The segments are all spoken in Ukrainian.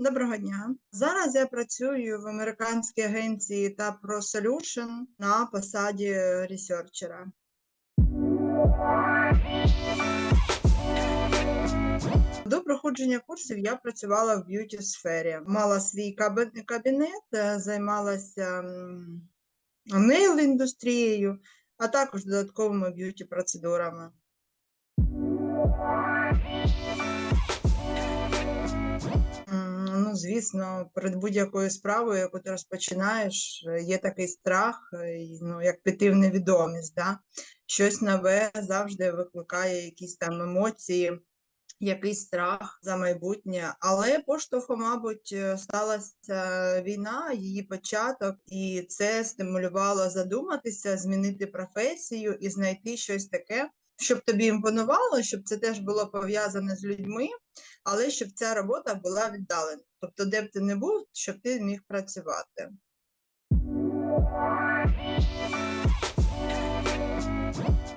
Доброго дня. Зараз я працюю в американській агенції та Pro Solution на посаді ресерчера. До проходження курсів я працювала в б'юті сфері. Мала свій кабінет, е, займалася нейл індустрією, а також додатковими б'юті процедурами. Звісно, перед будь-якою справою, яку ти розпочинаєш, е, є такий страх, е, ну, як піти в невідомість. Да? Щось нове завжди викликає якісь там емоції, якийсь страх за майбутнє. Але поштовхом, мабуть, е, сталася війна, її початок, і це стимулювало задуматися, змінити професію і знайти щось таке, щоб тобі імпонувало, щоб це теж було пов'язане з людьми, але щоб ця робота була віддалена. Тобто, де б ти не був, щоб ти міг працювати.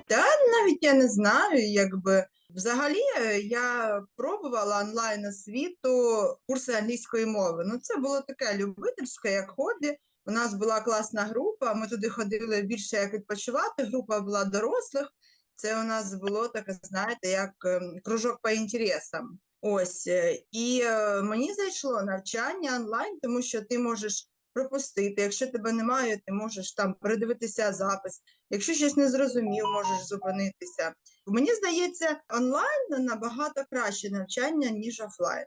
Та навіть я не знаю, якби взагалі е, я пробувала онлайн освіту курси англійської мови. Ну, це було таке любительське, як хобі. У нас була класна група. Ми туди ходили більше як відпочивати. Група була дорослих. Це у нас було таке, знаєте, як ем, кружок по інтересам. Ось е, і е, мені зайшло навчання онлайн, тому що ти можеш пропустити. Якщо тебе немає, ти можеш там передивитися запис. Якщо щось не зрозумів, можеш зупинитися. Мені здається, онлайн набагато краще навчання, ніж офлайн.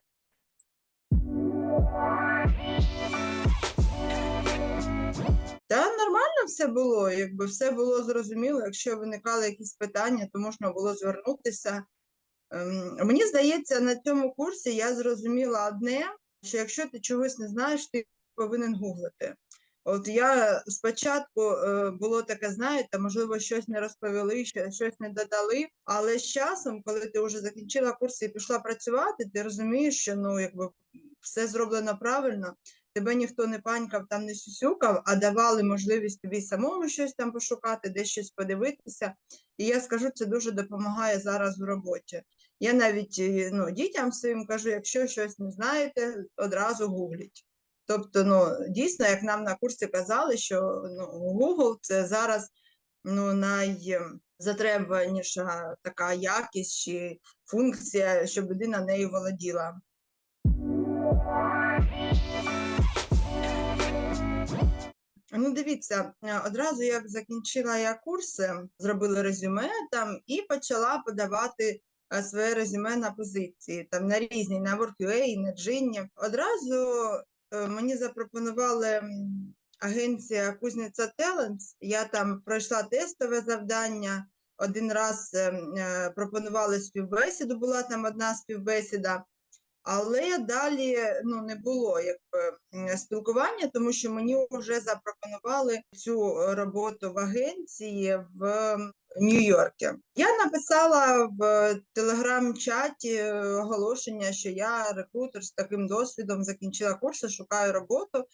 Та нормально все було, якби все було зрозуміло. Якщо виникали якісь питання, то можна було звернутися. Ем, Мені здається, на цьому курсі я зрозуміла одне, що якщо ти чогось не знаєш, ти повинен гуглити. От я спочатку е, було таке, знаєте, можливо, щось не розповіли, щось не додали, але з часом, коли ти вже закінчила курс і пішла працювати, ти розумієш, що ну якби все зроблено правильно, тебе ніхто не панькав, там не сюсюкав, а давали можливість тобі самому щось там пошукати, десь щось подивитися. І я скажу, це дуже допомагає зараз в роботі. Я навіть е, ну, дітям своїм кажу, якщо щось не знаєте, одразу гугліть. Тобто, ну, дійсно, як нам на курсі казали, що ну, Google це зараз ну, найзатребуваніша така якість чи функція, щоб людина нею володіла. Ну, дивіться, е, одразу як закінчила я курси, зробила резюме там і почала подавати своє резюме на позиції, там на різні, на WorkUA, на Джинні. Одразу е, мені запропонували агенція Кузниця Talents. Я там пройшла тестове завдання. Один раз е, м, е, пропонували співбесіду, була там одна співбесіда. Але далі ну, не було якби спілкування, тому що мені вже запропонували цю роботу в агенції в Нью-Йорку. Я написала в телеграм-чаті оголошення, що я рекрутер з таким досвідом, закінчила курси, шукаю роботу,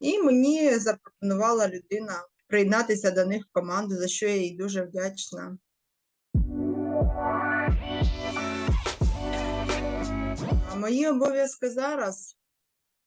і мені запропонувала людина приєднатися до них в команду, за що я їй дуже вдячна. Мої обов'язки зараз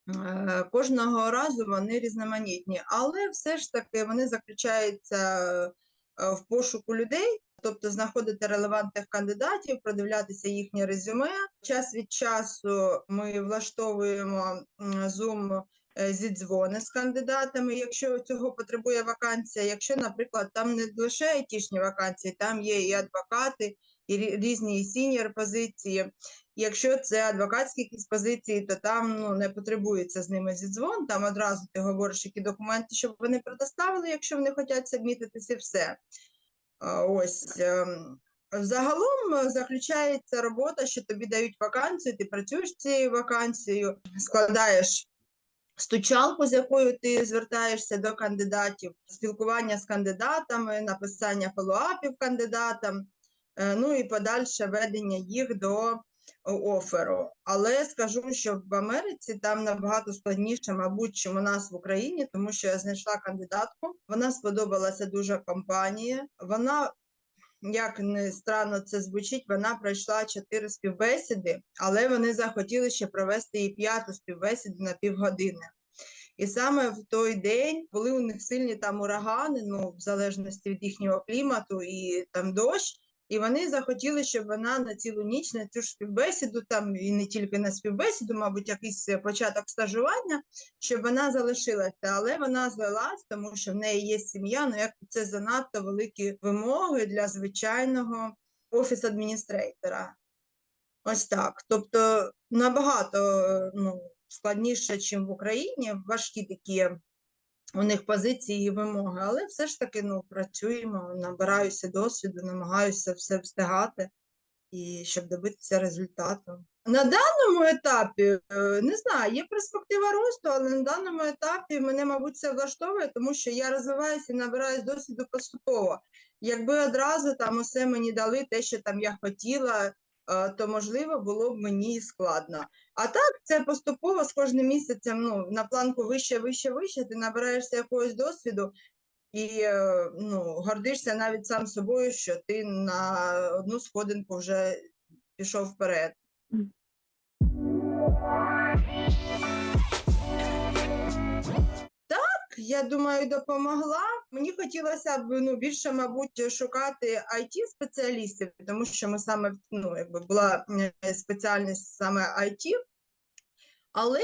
е, кожного разу вони різноманітні, але все ж таки вони заключаються е, в пошуку людей, тобто знаходити релевантних кандидатів, продивлятися їхнє резюме. Час від часу ми влаштовуємо Zoom зідзвони з кандидатами, якщо цього потребує вакансія. Якщо, наприклад, там не лише айтішні вакансії, там є і адвокати, і різні сіньор позиції. Якщо це адвокатські якісь позиції, то там ну, не потребується з ними зідзвон, там одразу ти говориш, які документи, щоб вони предоставили, якщо вони хочуть сабмітитися, все. Ось. ем, Загалом е, заключається робота, що тобі дають вакансію, ти працюєш цією вакансією, складаєш стучалку, з якою ти звертаєшся до кандидатів, спілкування з кандидатами, написання фоллоуапів кандидатам, е, ну і подальше ведення їх до оферу. Але скажу, що в Америці там набагато складніше, мабуть, чим у нас в Україні, тому що я знайшла кандидатку. Вона сподобалася дуже компанії. Вона як не странно це звучить, вона пройшла чотири співбесіди, але вони захотіли ще провести і п'яту співбесіду на півгодини. І саме в той день були у них сильні там урагани, ну в залежності від їхнього клімату, і там дощ. І вони захотіли, щоб вона на цілу ніч на цю співбесіду, там і не тільки на співбесіду, мабуть, якийсь е, початок стажування, щоб вона залишилася. Але вона звелась, тому що в неї є сім'я. Ну як це занадто великі вимоги для звичайного офіс адміністрейтора. Ось так. Тобто набагато е, ну, складніше, ніж в Україні, важкі такі у них позиції і вимоги, але все ж таки ну, працюємо, набираюся досвіду, намагаюся все встигати і щоб добитися результату. На даному етапі е, не знаю, є перспектива росту, але на даному етапі мене, мабуть, це влаштовує, тому що я розвиваюся і набираюсь досвіду поступово. Якби одразу там усе мені дали те, що там я хотіла, то можливо було б мені складно. А так, це поступово з кожним місяцем ну, на планку вище, вище, вище, ти набираєшся якогось досвіду і е, ну, гордишся навіть сам собою, що ти на одну сходинку вже пішов вперед. Я думаю, допомогла. Мені хотілося б ну, більше, мабуть, шукати it спеціалістів, тому що ми саме ну, якби була спеціальність саме IT. Але,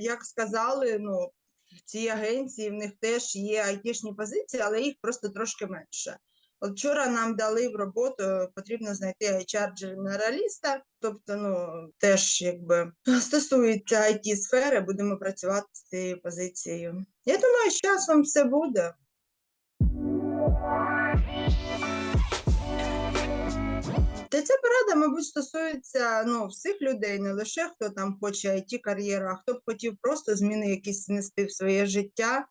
як сказали, ну, в цій агенції в них теж є айтішні позиції, але їх просто трошки менше. От вчора нам дали в роботу, потрібно знайти HR-дженераліста, тобто, ну, теж якби стосується it сфери будемо працювати з цією позицією. Я думаю, з часом все буде. Та ця порада, мабуть, стосується ну, всіх людей, не лише хто там хоче it кар'єру, а хто б хотів просто зміни якісь внести в своє життя.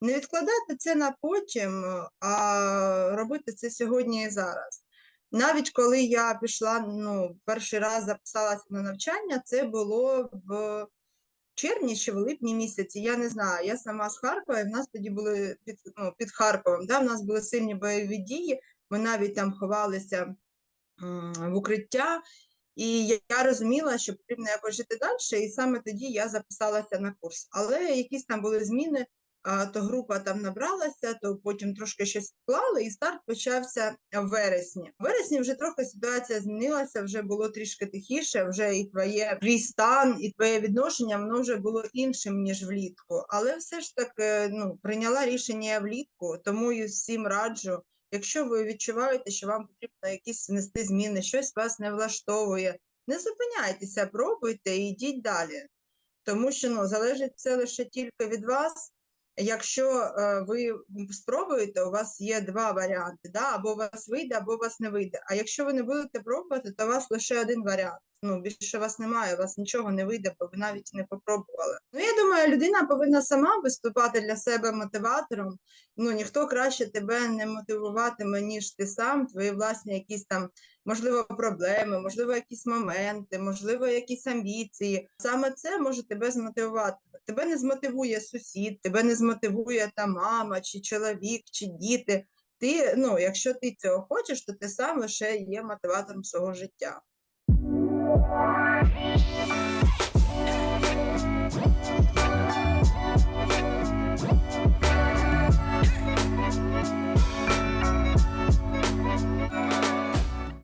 Не відкладати це на потім, а робити це сьогодні і зараз. Навіть коли я пішла, ну, перший раз записалася на навчання, це було в червні чи в липні місяці. Я не знаю. Я сама з Харкова, і в нас тоді були під, ну, під Харковом. Да, в нас були сильні бойові дії. Ми навіть там ховалися в укриття. І я, розуміла, що потрібно якось жити далі, і саме тоді я записалася на курс. Але якісь там були зміни, то група там набралася, то потім трошки щось вклали, і старт почався в вересні. В вересні вже трохи ситуація змінилася, вже було трішки тихіше, вже і твоє твій стан, і твоє відношення воно вже було іншим, ніж влітку. Але все ж таки ну, прийняла рішення влітку, тому і всім раджу. Якщо ви відчуваєте, що вам потрібно якісь внести зміни, щось вас не влаштовує, не зупиняйтеся, пробуйте і йдіть далі. Тому що ну, залежить це лише тільки від вас. Якщо е, ви спробуєте, у вас є два варіанти: да? або у вас вийде, або у вас не вийде. А якщо ви не будете пробувати, то у вас лише один варіант. Ну, більше вас немає, у вас нічого не вийде, бо ви навіть не попробували. Ну, я думаю, людина повинна сама виступати для себе мотиватором. Ну, ніхто краще тебе не мотивуватиме, ніж ти сам, твої власні якісь там, можливо, проблеми, можливо, якісь моменти, можливо, якісь амбіції. Саме це може тебе змотивувати. Тебе не змотивує сусід, тебе не змотивує та мама, чи чоловік, чи діти. Ти, ну, якщо ти цього хочеш, то ти сам лише є мотиватором свого життя. Thank you.